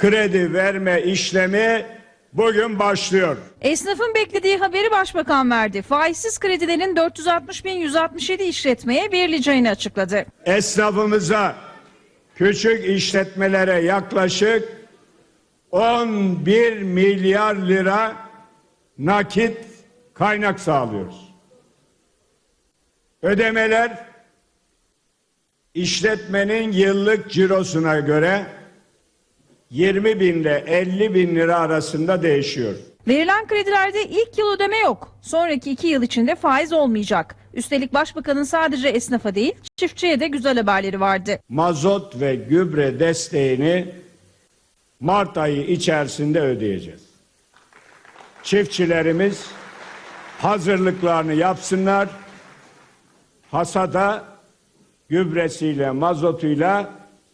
kredi verme işlemi bugün başlıyor. Esnafın beklediği haberi başbakan verdi. Faizsiz kredilerin 460.167 işletmeye verileceğini açıkladı. Esnafımıza, küçük işletmelere yaklaşık 11 milyar lira nakit kaynak sağlıyoruz. Ödemeler işletmenin yıllık cirosuna göre 20 bin ile 50 bin lira arasında değişiyor. Verilen kredilerde ilk yıl ödeme yok. Sonraki iki yıl içinde faiz olmayacak. Üstelik başbakanın sadece esnafa değil çiftçiye de güzel haberleri vardı. mazot ve gübre desteğini Mart ayı içerisinde ödeyeceğiz. Çiftçilerimiz hazırlıklarını yapsınlar. Hasada gübresiyle, mazotuyla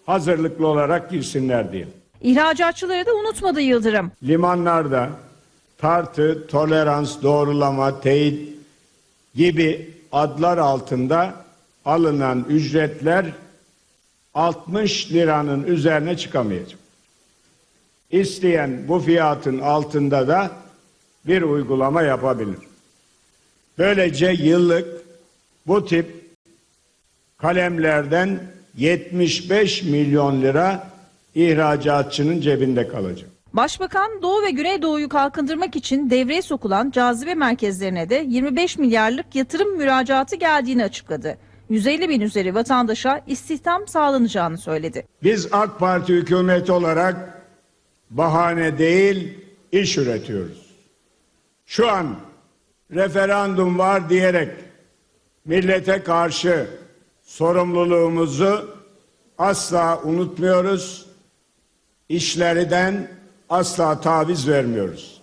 hazırlıklı olarak girsinler diye. İhracatçıları da unutmadı Yıldırım. Limanlarda tartı, tolerans, doğrulama, teyit gibi adlar altında alınan ücretler 60 liranın üzerine çıkamayacak. İsteyen bu fiyatın altında da bir uygulama yapabilir. Böylece yıllık bu tip kalemlerden 75 milyon lira ihracatçının cebinde kalacak. Başbakan Doğu ve Güneydoğu'yu kalkındırmak için devreye sokulan cazibe merkezlerine de 25 milyarlık yatırım müracaatı geldiğini açıkladı. 150 bin üzeri vatandaşa istihdam sağlanacağını söyledi. Biz AK Parti hükümeti olarak bahane değil iş üretiyoruz. Şu an referandum var diyerek millete karşı sorumluluğumuzu asla unutmuyoruz. İşlerden asla taviz vermiyoruz.